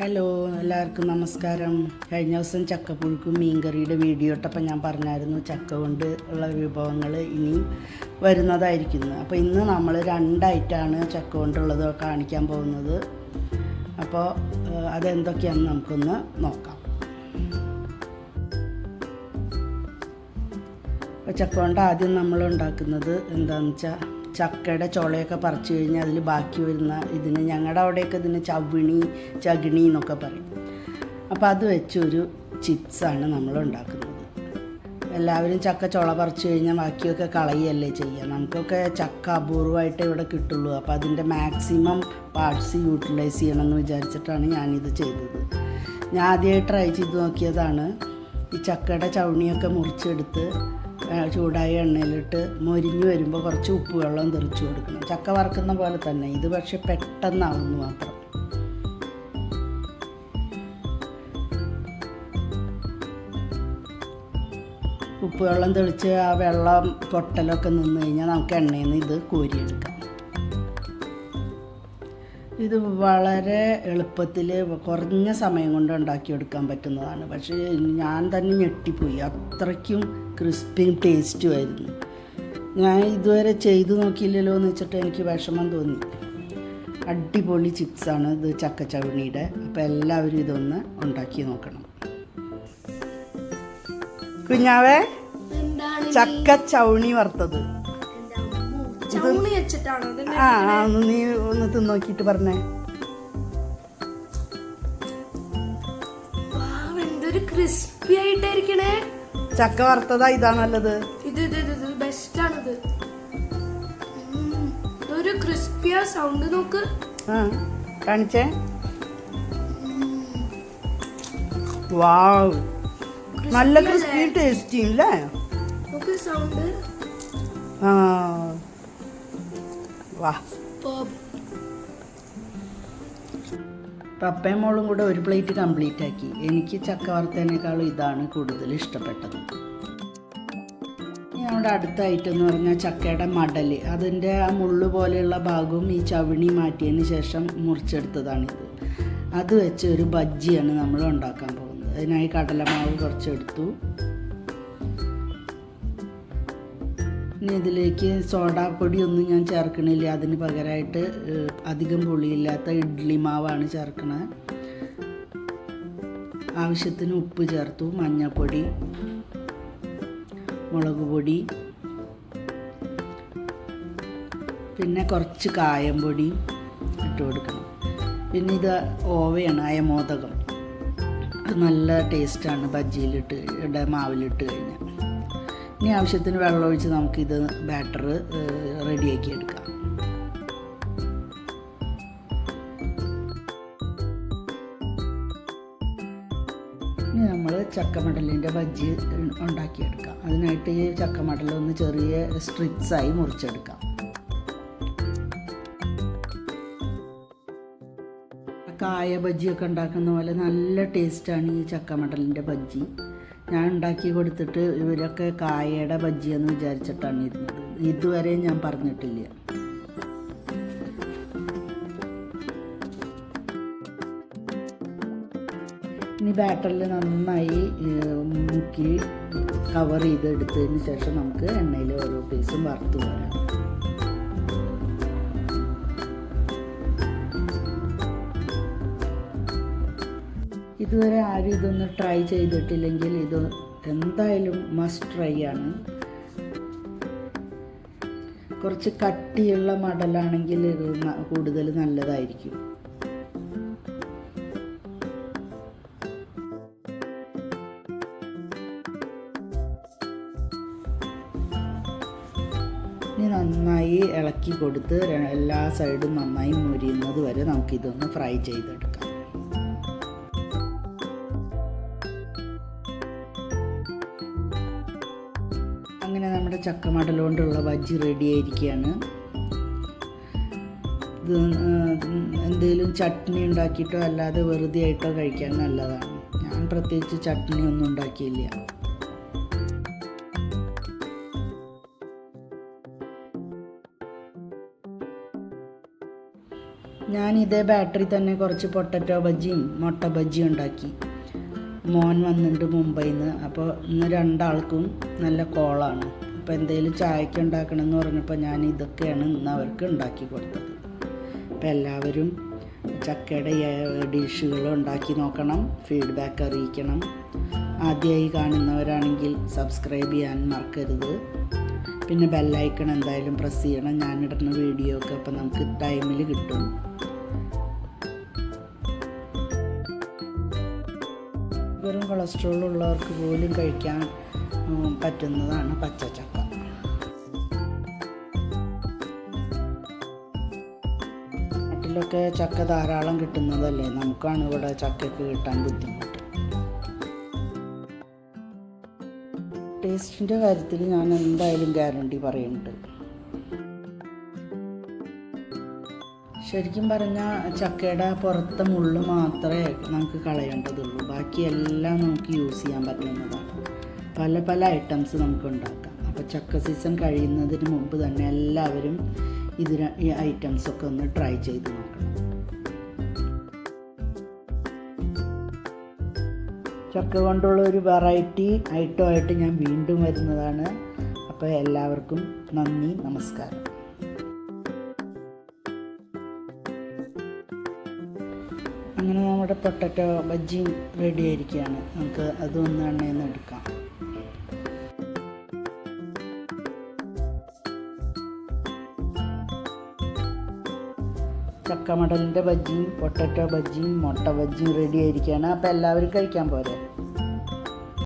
Hello എല്ലാവർക്കും നമസ്കാരം. കഴിഞ്ഞ ദിവസം ചക്കപ്പുഴുക്കും മീൻകറിയുടെ വീഡിയോ ഇട്ടപ്പോൾ ഞാൻ പറഞ്ഞായിരുന്നു ചക്ക കൊണ്ട് ഉള്ള വിഭവങ്ങൾ ഇനി വരുന്നതായിരിക്കുന്നു. അപ്പോൾ ഇന്ന് നമ്മൾ രണ്ടായിട്ടാണ് ചക്ക കൊണ്ടുള്ളത് കാണിക്കാൻ പോകുന്നത്. അപ്പോൾ അതെന്തൊക്കെയാണെന്ന് നമുക്കൊന്ന് നോക്കാം. അപ്പോൾ ചക്ക കൊണ്ട് ആദ്യം നമ്മൾ ഉണ്ടാക്കുന്നത് എന്താണെന്ന് വെച്ചാൽ ചക്കയുടെ ചുളയൊക്കെ പറിച്ചു കഴിഞ്ഞാൽ അതിൽ ബാക്കി വരുന്ന ഇതിന് ഞങ്ങളുടെ അവിടെയൊക്കെ ഇതിന് ചവിണി ചകിണി എന്നൊക്കെ പറയും. അപ്പോൾ അത് വെച്ചൊരു ചിപ്സാണ് നമ്മൾ ഉണ്ടാക്കുന്നത്. എല്ലാവരും ചക്ക ചുള പറിച്ചു കഴിഞ്ഞാൽ ബാക്കിയൊക്കെ കളയല്ലേ ചെയ്യുക നമുക്കൊക്കെ ചക്ക അപൂർവമായിട്ട് ഇവിടെ കിട്ടുള്ളൂ. അപ്പോൾ അതിന്റെ മാക്സിമം പാർട്സ് യൂട്ടിലൈസ് ചെയ്യണമെന്ന് വിചാരിച്ചിട്ടാണ് ഞാനിത് ചെയ്തത്. ഞാൻ ആദ്യമായി ട്രൈ ചെയ്ത് നോക്കിയതാണ് ഈ ചക്കയുടെ ചവണിയൊക്കെ മുറിച്ചെടുത്ത് ചൂടായ എണ്ണയിലിട്ട് മൊരിഞ്ഞ് വരുമ്പോൾ കുറച്ച് ഉപ്പ് വെള്ളം തെറിച്ച് കൊടുക്കണം. ചക്ക വറക്കുന്ന പോലെ തന്നെ. ഇത് പക്ഷെ പെട്ടെന്നാവുന്നു മാത്രം. ഉപ്പ് വെള്ളം തെളിച്ച് ആ വെള്ളം പൊട്ടലൊക്കെ നിന്ന് കഴിഞ്ഞാൽ നമുക്ക് എണ്ണയിൽ നിന്ന് ഇത് കോരിയെടുക്കാം. ഇത് വളരെ എളുപ്പത്തിൽ കുറഞ്ഞ സമയം കൊണ്ട് ഉണ്ടാക്കിയെടുക്കാൻ പറ്റുന്നതാണ്. പക്ഷേ ഞാൻ തന്നെ ഞെട്ടിപ്പോയി. അത്രയ്ക്കും ക്രിസ്പിയും ടേസ്റ്റും ആയിരുന്നു. ഞാൻ ഇതുവരെ ചെയ്തു നോക്കിയില്ലല്ലോ എന്ന് വെച്ചിട്ട് എനിക്ക് വിഷമം തോന്നി. അടിപൊളി ചിപ്സാണ് ഇത് ചക്കച്ചവണിയുടെ. അപ്പോൾ എല്ലാവരും ഇതൊന്ന് ഉണ്ടാക്കി നോക്കണം. കുഞ്ഞാവേ ചക്ക ചവണി വറുത്തത്. ആ ഒന്ന് നീ ഒന്ന് തിന്നോക്കിട്ട് പറഞ്ഞേ. എന്തൊരു ക്രിസ്പി ആയിട്ടായിരിക്കണേ. ചക്ക വറുത്തതാ ഇതാ നല്ലത്. ഇത് ഇത് ഇത് ഇത് ബെസ്റ്റ് ആണിത്. ഒരു ഇതൊരു ക്രിസ്പിയ സൗണ്ട് നോക്ക്. ആ കാണിച്ചേ. വാവ്. നല്ല ക്രിസ്പി ടേസ്റ്റി അല്ലേ സൗണ്ട് ആ വാ. പപ്പയും മോളും കൂടെ ഒരു പ്ലേറ്റ് കംപ്ലീറ്റ് ആക്കി. എനിക്ക് ചക്ക വറുത്തതിനേക്കാളും ഇതാണ് കൂടുതൽ ഇഷ്ടപ്പെട്ടത്. നമ്മുടെ അടുത്ത ഐറ്റം എന്ന് പറഞ്ഞാൽ ചക്കയുടെ മടൽ അതിന്റെ ആ മുള്ളു പോലെയുള്ള ഭാഗവും ഈ ചവിണി മാറ്റിയതിന് ശേഷം മുറിച്ചെടുത്തതാണിത് അത് വെച്ച് ഒരു ബജ്ജിയാണ് നമ്മൾ ഉണ്ടാക്കാൻ പോകുന്നത്. അതിനായി കടലമാവ് കുറച്ചെടുത്തു ഇനി ഇതിലേക്ക് സോഡാപ്പൊടി ഒന്നും ഞാൻ ചേർക്കണില്ല. അതിന് പകരമായിട്ട് അധികം പുളിയില്ലാത്ത ഇഡ്ഡലി മാവാണ് ചേർക്കണത് ആവശ്യത്തിന് ഉപ്പ് ചേർത്തു മഞ്ഞൾപ്പൊടി മുളക് പൊടി പിന്നെ കുറച്ച് കായം പൊടി ഇട്ട് കൊടുക്കണം. പിന്നെ ഇത് ഓവയാണ് അയമോദകം. അത് നല്ല ടേസ്റ്റാണ് ബജ്ജിയിലിട്ട് ഇട മാവിലിട്ട് കഴിഞ്ഞാൽ. ഇനി ആവശ്യത്തിന് വെള്ളമൊഴിച്ച് നമുക്കിത് ബാറ്റർ റെഡിയാക്കി എടുക്കാം. ഇനി നമ്മൾ ചക്കമടലിന്റെ ബജ്ജി ഉണ്ടാക്കിയെടുക്കാം. അതിനായിട്ട് ഈ ചക്കമടൽ ഒന്ന് ചെറിയ സ്ട്രിപ്സായി മുറിച്ചെടുക്കാം. കായ ബജ്ജിയൊക്കെ ഉണ്ടാക്കുന്ന പോലെ നല്ല ടേസ്റ്റാണ് ഈ ചക്കമടലിന്റെ ബജ്ജി. ഞാൻ ഉണ്ടാക്കി കൊടുത്തിട്ട് ഇവരൊക്കെ കായയുടെ ബജ്ജിയെന്ന് വിചാരിച്ചിട്ടാണ് ഇരുന്നത്. ഇതുവരെ ഞാൻ പറഞ്ഞിട്ടില്ല. ഇനി ബാറ്ററിൽ നന്നായി മുക്കി കവർ ചെയ്ത് എടുത്തതിന് ശേഷം നമുക്ക് എണ്ണയിൽ ഓരോ പീസും വറുത്ത് വരാം ഇതുവരെ ആരും ഇതൊന്ന് ട്രൈ ചെയ്തിട്ടില്ലെങ്കിൽ ഇത് എന്തായാലും മസ്റ്റ് ട്രൈ ആണ്. കുറച്ച് കട്ടിയുള്ള മടലാണെങ്കിൽ ഇത് കൂടുതൽ നല്ലതായിരിക്കും. നന്നായി ഇളക്കി കൊടുത്ത് എല്ലാ സൈഡും നന്നായി മുരിയുന്നത് വരെ നമുക്കിതൊന്ന് ഫ്രൈ ചെയ്തെടുക്കാം. നമ്മുടെ ചക്കമടൽ കൊണ്ടുള്ള ബജ്ജി റെഡി ആയിരിക്കുകയാണ്. എന്തെങ്കിലും ചട്നി ഉണ്ടാക്കിയിട്ടോ അല്ലാതെ വെറുതെ ആയിട്ടോ കഴിക്കാൻ നല്ലതാണ്. ഞാൻ പ്രത്യേകിച്ച് ചട്നി ഒന്നും ഉണ്ടാക്കിയില്ല. ഞാൻ ഇതേ ബാറ്ററി തന്നെ കുറച്ച് പൊട്ടറ്റോ ബജ്ജിയും മുട്ട ബജ്ജിയും ഉണ്ടാക്കി. മോൻ വന്നിട്ടുണ്ട് മുംബൈയിൽ നിന്ന് അപ്പോൾ ഇന്ന് രണ്ടാൾക്കും നല്ല കോളാണ്. അപ്പോൾ എന്തെങ്കിലും ചായക്ക് ഉണ്ടാക്കണം എന്ന് പറഞ്ഞപ്പോൾ ഞാൻ ഇതൊക്കെയാണ് ഇന്ന് അവർക്ക് ഉണ്ടാക്കി കൊടുത്തത്. അപ്പോൾ എല്ലാവരും ചക്കയുടെ ഡിഷുകൾ ഉണ്ടാക്കി നോക്കണം ഫീഡ്ബാക്ക് അറിയിക്കണം. ആദ്യമായി കാണുന്നവരാണെങ്കിൽ സബ്സ്ക്രൈബ് ചെയ്യാൻ മറക്കരുത്. പിന്നെ ബെല്ലൈക്കൺ എന്തായാലും പ്രസ് ചെയ്യണം. ഞാനിടുന്ന വീഡിയോ ഒക്കെ അപ്പം നമുക്ക് ടൈമിൽ കിട്ടും. വെറും കൊളസ്ട്രോൾ ഉള്ളവർക്ക് പോലും കഴിക്കാൻ പറ്റുന്നതാണ് പച്ചച്ചക്ക. നാട്ടിലൊക്കെ ചക്ക ധാരാളം കിട്ടുന്നതല്ലേ? നമുക്കാണ് ഇവിടെ ചക്കയ്ക്ക് കിട്ടാൻ ബുദ്ധിമുട്ട്. ടേസ്റ്റിന്റെ കാര്യത്തിൽ ഞാൻ എന്തായാലും ഗ്യാരണ്ടി പറയുന്നുണ്ട്. ശരിക്കും പറഞ്ഞാൽ ചക്കയുടെ പുറത്തെ മുള്ളു മാത്രമേ നമുക്ക് കളയേണ്ടതുള്ളൂ. ബാക്കിയെല്ലാം നമുക്ക് യൂസ് ചെയ്യാൻ പറ്റുന്നതാണ്. പല പല ഐറ്റംസ് നമുക്ക് ഉണ്ടാക്കാം അപ്പോൾ ചക്ക സീസൺ കഴിയുന്നതിന് മുമ്പ് തന്നെ എല്ലാവരും ഇത് ഈ ഐറ്റംസൊക്കെ ഒന്ന് ട്രൈ ചെയ്ത് നോക്കണം. ചക്ക കൊണ്ടുള്ള ഒരു വെറൈറ്റി ഐറ്റമായിട്ട് ഞാൻ വീണ്ടും വരുന്നതാണ്. അപ്പോൾ എല്ലാവർക്കും നന്ദി നമസ്കാരം. അങ്ങനെ നമ്മുടെ പൊട്ടറ്റോ ബജ്ജിയും റെഡി ആയിരിക്കുകയാണ്. നമുക്ക് അതൊന്ന് എണ്ണയിൽ നിന്ന് എടുക്കാം. ചക്കമടലിന്റെ ബജ്ജിയും പൊട്ടറ്റോ ബജ്ജിയും മുട്ട ബജ്ജിയും റെഡി ആയിരിക്കുകയാണ്. അപ്പോൾ എല്ലാവരും കഴിക്കാൻ പോരെ?